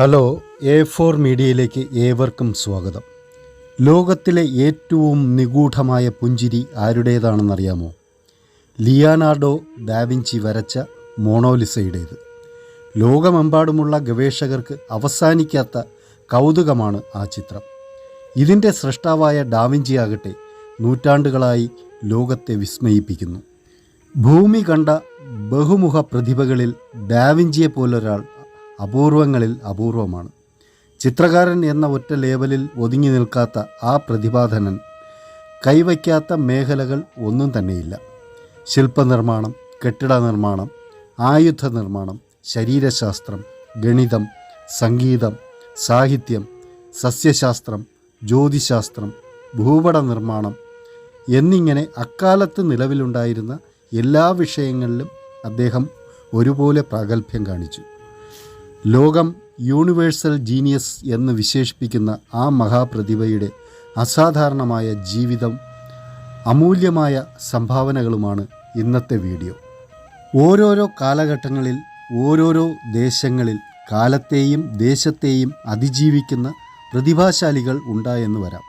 Hello A four മീഡിയയിലേക്ക് ഏവർക്കും സ്വാഗതം. ലോകത്തിലെ ഏറ്റവും നിഗൂഢമായ പുഞ്ചിരി ആരുടേതാണെന്നറിയാമോ? ലിയാനാർഡോ ഡാവിഞ്ചി വരച്ച മോണോലിസയുടേത്. ലോകമെമ്പാടുമുള്ള ഗവേഷകർക്ക് അവസാനിക്കാത്ത കൗതുകമാണ് ആ ചിത്രം. ഇതിന്റെ സൃഷ്ടാവായ ഡാവിഞ്ചി ആകട്ടെ നൂറ്റാണ്ടുകളായി ലോകത്തെ വിസ്മയിപ്പിക്കുന്നു. ഭൂമി കണ്ട ബഹുമുഖ പ്രതിഭകളിൽ ഡാവിഞ്ചിയെ പോലൊരാൾ അപൂർവങ്ങളിൽ അപൂർവമാണ്. ചിത്രകാരൻ എന്ന ഒറ്റ ലേബലിൽ ഒതുങ്ങി നിൽക്കാത്ത ആ പ്രതിഭാധനൻ കൈവയ്ക്കാത്ത മേഖലകൾ ഒന്നും തന്നെയില്ല. ശില്പനിർമ്മാണം കെട്ടിട നിർമ്മാണം ആയുധ നിർമ്മാണം ശരീരശാസ്ത്രം ഗണിതം സംഗീതം സാഹിത്യം സസ്യശാസ്ത്രം ജ്യോതിശാസ്ത്രം ഭൂപട നിർമ്മാണം എന്നിങ്ങനെ അക്കാലത്ത് നിലവിലുണ്ടായിരുന്ന എല്ലാ വിഷയങ്ങളിലും അദ്ദേഹം ഒരുപോലെ പ്രാഗൽഭ്യം കാണിച്ചു. ലോകം യൂണിവേഴ്സൽ ജീനിയസ് എന്ന് വിശേഷിപ്പിക്കുന്ന ആ മഹാപ്രതിഭയുടെ അസാധാരണമായ ജീവിതം അമൂല്യമായ സംഭാവനകളുമാണ് ഇന്നത്തെ വീഡിയോ. ഓരോരോ കാലഘട്ടങ്ങളിൽ ഓരോരോ ദേശങ്ങളിൽ കാലത്തെയും ദേശത്തെയും അതിജീവിക്കുന്ന പ്രതിഭാശാലികൾ ഉണ്ടായെന്ന് വരാം.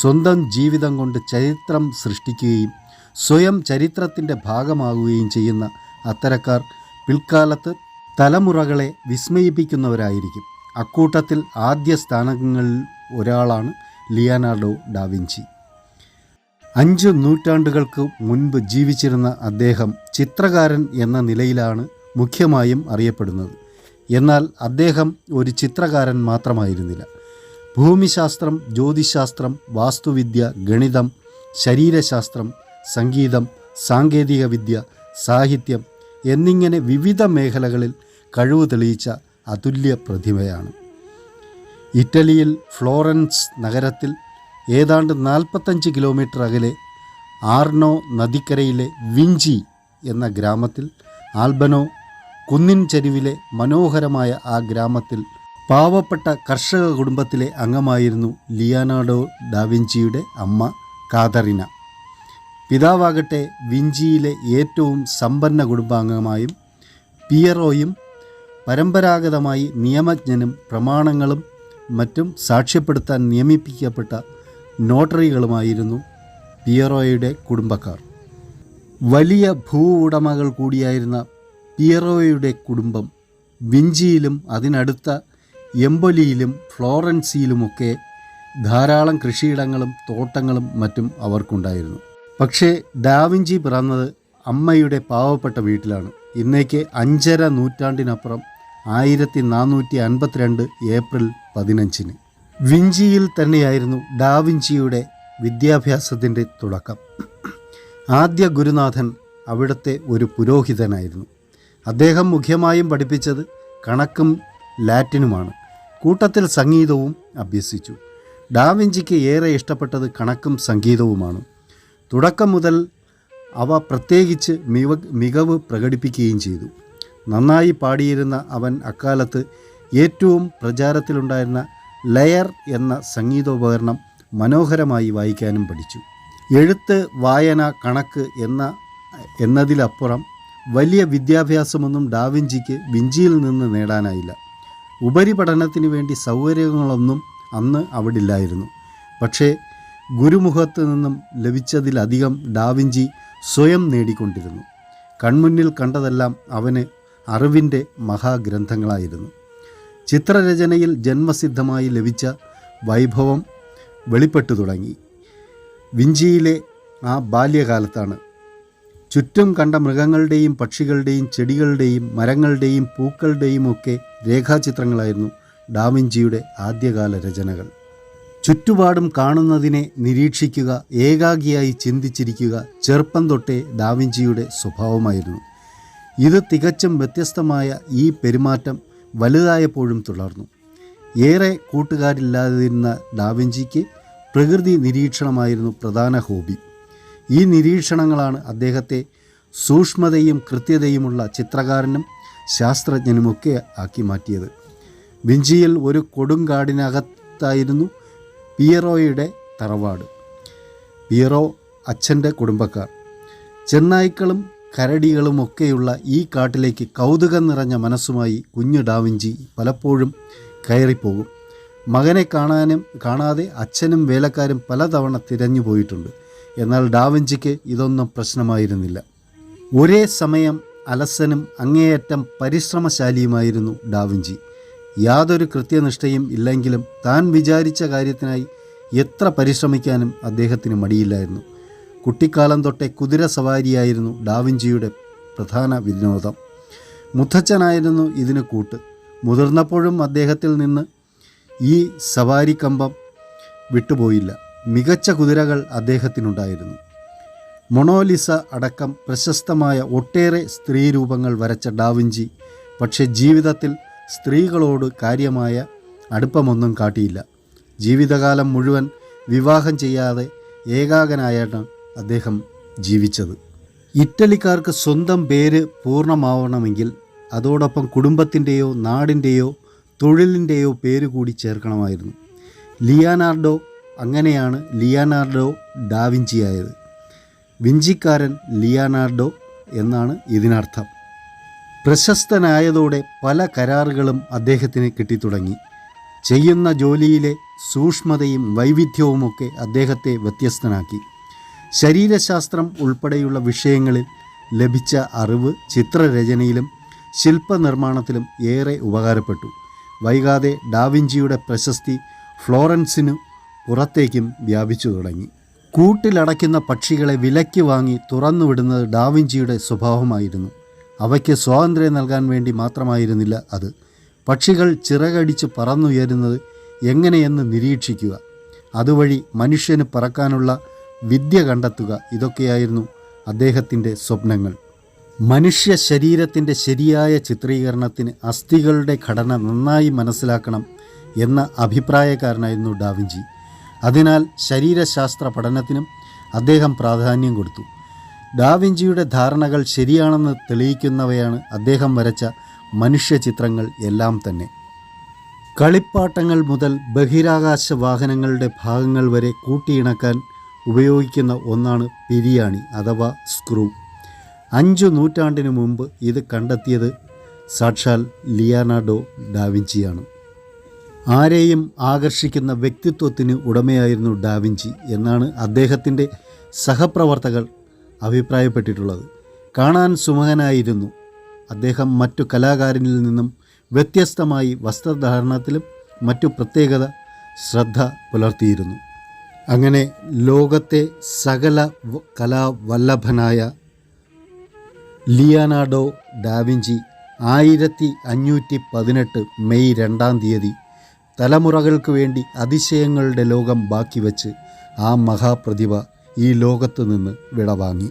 സ്വന്തം ജീവിതം കൊണ്ട് ചരിത്രം സൃഷ്ടിക്കുകയും സ്വയം ചരിത്രത്തിന്റെ ഭാഗമാകുകയും ചെയ്യുന്ന അത്തരക്കാർ പിൽക്കാലത്ത് തലമുറകളെ വിസ്മയിപ്പിക്കുന്നവരായിരിക്കും. അക്കൂട്ടത്തിൽ ആദ്യ സ്ഥാനങ്ങളിൽ ഒരാളാണ് ലിയാനാർഡോ ഡാവിഞ്ചി അഞ്ച് നൂറ്റാണ്ടുകൾക്ക് മുൻപ് ജീവിച്ചിരുന്ന അദ്ദേഹം ചിത്രകാരൻ എന്ന നിലയിലാണ് മുഖ്യമായും അറിയപ്പെടുന്നത്. എന്നാൽ അദ്ദേഹം ഒരു ചിത്രകാരൻ മാത്രമായിരുന്നില്ല. ഭൂമിശാസ്ത്രം ജ്യോതിശാസ്ത്രം വാസ്തുവിദ്യ ഗണിതം ശരീരശാസ്ത്രം സംഗീതം സാങ്കേതികവിദ്യ സാഹിത്യം എന്നിങ്ങനെ വിവിധ മേഖലകളിൽ കഴിവ് തെളിയിച്ച അതുല്യ പ്രതിഭയാണ്. ഇറ്റലിയിൽ ഫ്ലോറൻസ് നഗരത്തിൽ ഏതാണ്ട് നാൽപ്പത്തഞ്ച് കിലോമീറ്റർ അകലെ ആർണോ നദിക്കരയിലെ വിഞ്ചി എന്ന ഗ്രാമത്തിൽ ആൽബനോ കുന്നിൻ ചരിവിലെ മനോഹരമായ ആ ഗ്രാമത്തിൽ പാവപ്പെട്ട കർഷക കുടുംബത്തിലെ അംഗമായിരുന്നു ലിയാനാർഡോ ഡാവിഞ്ചിയുടെ അമ്മ കാതറിന. പിതാവാകട്ടെ വിഞ്ചിയിലെ ഏറ്റവും സമ്പന്ന കുടുംബാംഗമായും പിയറോയും പരമ്പരാഗതമായി നിയമജ്ഞനും പ്രമാണങ്ങളും മറ്റും സാക്ഷ്യപ്പെടുത്താൻ നിയമിപ്പിക്കപ്പെട്ട നോട്ടറികളുമായിരുന്നു പിയറോയുടെ കുടുംബക്കാർ. വലിയ ഭൂ ഉടമകൾ കൂടിയായിരുന്ന പിയറോയുടെ കുടുംബം വിഞ്ചിയിലും അതിനടുത്ത എംബൊലിയിലും ഫ്ലോറൻസിയിലുമൊക്കെ ധാരാളം കൃഷിയിടങ്ങളും തോട്ടങ്ങളും മറ്റും അവർക്കുണ്ടായിരുന്നു. പക്ഷേ ഡാവിഞ്ചി പിറന്നത് അമ്മയുടെ പാവപ്പെട്ട വീട്ടിലാണ്. ഇന്നേക്ക് അഞ്ചര നൂറ്റാണ്ടിനപ്പുറം ആയിരത്തി നാനൂറ്റി അൻപത്തിരണ്ട് ഏപ്രിൽ പതിനഞ്ചിന്. വിഞ്ചിയിൽ തന്നെയായിരുന്നു ഡാവിഞ്ചിയുടെ വിദ്യാഭ്യാസത്തിന്റെ തുടക്കം. ആദ്യ ഗുരുനാഥൻ അവിടുത്തെ ഒരു പുരോഹിതനായിരുന്നു. അദ്ദേഹം മുഖ്യമായും പഠിപ്പിച്ചത് കണക്കും ലാറ്റിനുമാണ്. കൂട്ടത്തിൽ സംഗീതവും അഭ്യസിച്ചു. ഡാവിഞ്ചിക്ക് ഏറെ ഇഷ്ടപ്പെട്ടത് കണക്കും സംഗീതവുമാണ്. തുടക്കം മുതൽ അവ പ്രത്യേകിച്ച് മിവ മികവ് പ്രകടിപ്പിക്കുകയും ചെയ്തു. നന്നായി പാടിയിരുന്ന അവൻ അക്കാലത്ത് ഏറ്റവും പ്രചാരത്തിലുണ്ടായിരുന്ന ലയർ എന്ന സംഗീതോപകരണം മനോഹരമായി വായിക്കാനും പഠിച്ചു. എഴുത്ത് വായന കണക്ക് എന്ന എന്നതിലപ്പുറം വലിയ വിദ്യാഭ്യാസമൊന്നും ഡാവിഞ്ചിക്ക് വിഞ്ചിയിൽ നിന്ന് നേടാനായില്ല. ഉപരിപഠനത്തിന് വേണ്ടി സൗകര്യങ്ങളൊന്നും അന്ന് അവിടില്ലായിരുന്നു. പക്ഷേ ഗുരുമുഖത്ത് നിന്നും ലഭിച്ചതിലധികം ഡാവിഞ്ചി സ്വയം നേടിക്കൊണ്ടിരുന്നു. കൺമുന്നിൽ കണ്ടതെല്ലാം അവന് അറിവിന്റെ മഹാഗ്രന്ഥങ്ങളായിരുന്നു. ചിത്രരചനയിൽ ജന്മസിദ്ധമായി ലഭിച്ച വൈഭവം വെളിപ്പെട്ടു തുടങ്ങി. വിഞ്ചിയിലെ ആ ബാല്യകാലത്താണ്. ചുറ്റും കണ്ട മൃഗങ്ങളുടെയും പക്ഷികളുടെയും ചെടികളുടെയും മരങ്ങളുടെയും പൂക്കളുടെയും ഒക്കെ രേഖാചിത്രങ്ങളായിരുന്നു ഡാവിഞ്ചിയുടെ ആദ്യകാല രചനകൾ. ചുറ്റുപാടും കാണുന്നതിനെ നിരീക്ഷിക്കുക ഏകാഗിയായി ചിന്തിച്ചിരിക്കുക ചെറുപ്പം തൊട്ടേ ഡാവിഞ്ചിയുടെ സ്വഭാവമായിരുന്നു. ഇത് തികച്ചും വ്യത്യസ്തമായ ഈ പെരുമാറ്റം വലുതായപ്പോഴും തുടർന്നു. ഏറെ കൂട്ടുകാരില്ലാതിരുന്ന ഡാവിഞ്ചിക്ക് പ്രകൃതി നിരീക്ഷണമായിരുന്നു പ്രധാന ഹോബി. ഈ നിരീക്ഷണങ്ങളാണ് അദ്ദേഹത്തെ സൂക്ഷ്മതയും കൃത്യതയുമുള്ള ചിത്രകാരനും ശാസ്ത്രജ്ഞനുമൊക്കെ ആക്കി മാറ്റിയത്. വിഞ്ചിയിൽ ഒരു കൊടുങ്കാടിനകത്തായിരുന്നു പിയറോയുടെ തറവാട്. പിയറോ അച്ഛന്റെ കുടുംബക്കാർ. ചെന്നായ്ക്കളും കരടികളുമൊക്കെയുള്ള ഈ കാട്ടിലേക്ക് കൗതുകം നിറഞ്ഞ മനസ്സുമായി കുഞ്ഞു ഡാവിഞ്ചി പലപ്പോഴും കയറിപ്പോകും. മകനെ കാണാനും കാണാതെ അച്ഛനും വേലക്കാരും പലതവണ തിരഞ്ഞു പോയിട്ടുണ്ട്. എന്നാൽ ഡാവിഞ്ചിക്ക് ഇതൊന്നും പ്രശ്നമായിരുന്നില്ല. ഒരേ സമയം അലസനും അങ്ങേയറ്റം പരിശ്രമശാലിയുമായിരുന്നു ഡാവിഞ്ചി. യാതൊരു കൃത്യനിഷ്ഠയും ഇല്ലെങ്കിലും താൻ വിചാരിച്ച കാര്യത്തിനായി എത്ര പരിശ്രമിക്കാനും അദ്ദേഹത്തിന് മടിയില്ലായിരുന്നു. കുട്ടിക്കാലം തൊട്ടേ കുതിര സവാരിയായിരുന്നു ഡാവിഞ്ചിയുടെ പ്രധാന വിനോദം. മുത്തച്ഛനായിരുന്നു ഇതിന് കൂട്ട്. മുതിർന്നപ്പോഴും അദ്ദേഹത്തിൽ നിന്ന് ഈ സവാരി കമ്പം വിട്ടുപോയില്ല. മികച്ച കുതിരകൾ അദ്ദേഹത്തിനുണ്ടായിരുന്നു. മൊണോലിസ അടക്കം പ്രശസ്തമായ ഒട്ടേറെ സ്ത്രീരൂപങ്ങൾ വരച്ച ഡാവിഞ്ചി പക്ഷേ ജീവിതത്തിൽ സ്ത്രീകളോട് കാര്യമായ അടുപ്പമൊന്നും കാട്ടിയില്ല. ജീവിതകാലം മുഴുവൻ വിവാഹം ചെയ്യാതെ ഏകാകനായാണ് അദ്ദേഹം ജീവിച്ചത്. ഇറ്റലിക്കാർക്ക് സ്വന്തം പേര് പൂർണമാവണമെങ്കിൽ അതോടൊപ്പം കുടുംബത്തിന്റെയോ നാടിന്റെയോ തൊഴിലിന്റെയോ പേര് കൂടി ചേർക്കണമായിരുന്നു. ലിയാനാർഡോ അങ്ങനെയാണ് ലിയാനാർഡോ ഡാവിഞ്ചിയായത് വിഞ്ചിക്കാരൻ ലിയാനാർഡോ എന്നാണ് ഇതിനർത്ഥം. പ്രശസ്തനായതോടെ പല കരാറുകളും അദ്ദേഹത്തിന് കിട്ടിത്തുടങ്ങി. ചെയ്യുന്ന ജോലിയിലെ സൂക്ഷ്മതയും വൈവിധ്യവുമൊക്കെ അദ്ദേഹത്തെ വ്യത്യസ്തനാക്കി. ശരീരശാസ്ത്രം ഉൾപ്പെടെയുള്ള വിഷയങ്ങളിൽ ലഭിച്ച അറിവ് ചിത്രരചനയിലും ശില്പനിർമ്മാണത്തിലും ഏറെ ഉപകാരപ്പെട്ടു. വൈകാതെ ഡാവിഞ്ചിയുടെ പ്രശസ്തി ഫ്ലോറൻസിനു പുറത്തേക്കും വ്യാപിച്ചു തുടങ്ങി. കൂട്ടിലടയ്ക്കുന്ന പക്ഷികളെ വിലയ്ക്ക് വാങ്ങി തുറന്നുവിടുന്നത് ഡാവിഞ്ചിയുടെ സ്വഭാവമായിരുന്നു. അവയ്ക്ക് സ്വാതന്ത്ര്യം നൽകാൻ വേണ്ടി മാത്രമായിരുന്നില്ല അത്. പക്ഷികൾ ചിറകടിച്ച് പറന്നുയരുന്നത് എങ്ങനെയെന്ന് നിരീക്ഷിക്കുക. അതുവഴി മനുഷ്യന് പറക്കാനുള്ള വിദ്യ കണ്ടെത്തുക. ഇതൊക്കെയായിരുന്നു അദ്ദേഹത്തിന്റെ സ്വപ്നങ്ങൾ. മനുഷ്യ ശരീരത്തിന്റെ ശരിയായ ചിത്രീകരണത്തിന് അസ്ഥികളുടെ ഘടന നന്നായി മനസ്സിലാക്കണം എന്ന അഭിപ്രായക്കാരനായിരുന്നു ഡാവിഞ്ചി. അതിനാൽ ശരീരശാസ്ത്ര പഠനത്തിനും അദ്ദേഹം പ്രാധാന്യം കൊടുത്തു. ഡാവിഞ്ചിയുടെ ധാരണകൾ ശരിയാണെന്ന് തെളിയിക്കുന്നവയാണ് അദ്ദേഹം വരച്ച മനുഷ്യ ചിത്രങ്ങൾ എല്ലാം തന്നെ. കളിപ്പാട്ടങ്ങൾ മുതൽ ബഹിരാകാശ വാഹനങ്ങളുടെ ഭാഗങ്ങൾ വരെ കൂട്ടിയിണക്കാൻ ഉപയോഗിക്കുന്ന ഒന്നാണ് പിരിയാണി അഥവാ സ്ക്രൂ. അഞ്ചു നൂറ്റാണ്ടിനു മുമ്പ് ഇത് കണ്ടെത്തിയത് സാക്ഷാൽ ലിയാനാർഡോ ഡാവിഞ്ചിയാണ്. ആരെയും ആകർഷിക്കുന്ന വ്യക്തിത്വത്തിന് ഉടമയായിരുന്നു ഡാവിഞ്ചി എന്നാണ് അദ്ദേഹത്തിന്റെ സഹപ്രവർത്തകർ അഭിപ്രായപ്പെട്ടിട്ടുള്ളത്. കാണാൻ സുമഹനായിരുന്നു. അദ്ദേഹം മറ്റു കലാകാരനിൽ നിന്നും വ്യത്യസ്തമായി വസ്ത്രധാരണത്തിലും മറ്റു പ്രത്യേകത ശ്രദ്ധ പുലർത്തിയിരുന്നു. അങ്ങനെ ലോകത്തെ സകല കലാവല്ലഭനായ ലിയാനാർഡോ ഡാവിഞ്ചി ആയിരത്തി അഞ്ഞൂറ്റി പതിനെട്ട് മെയ് രണ്ടാം തീയതി തലമുറകൾക്ക് വേണ്ടി അതിശയങ്ങളുടെ ലോകം ബാക്കി വച്ച് ആ മഹാപ്രതിഭ ഈ ലോകത്തു നിന്ന് വിടവാങ്ങി.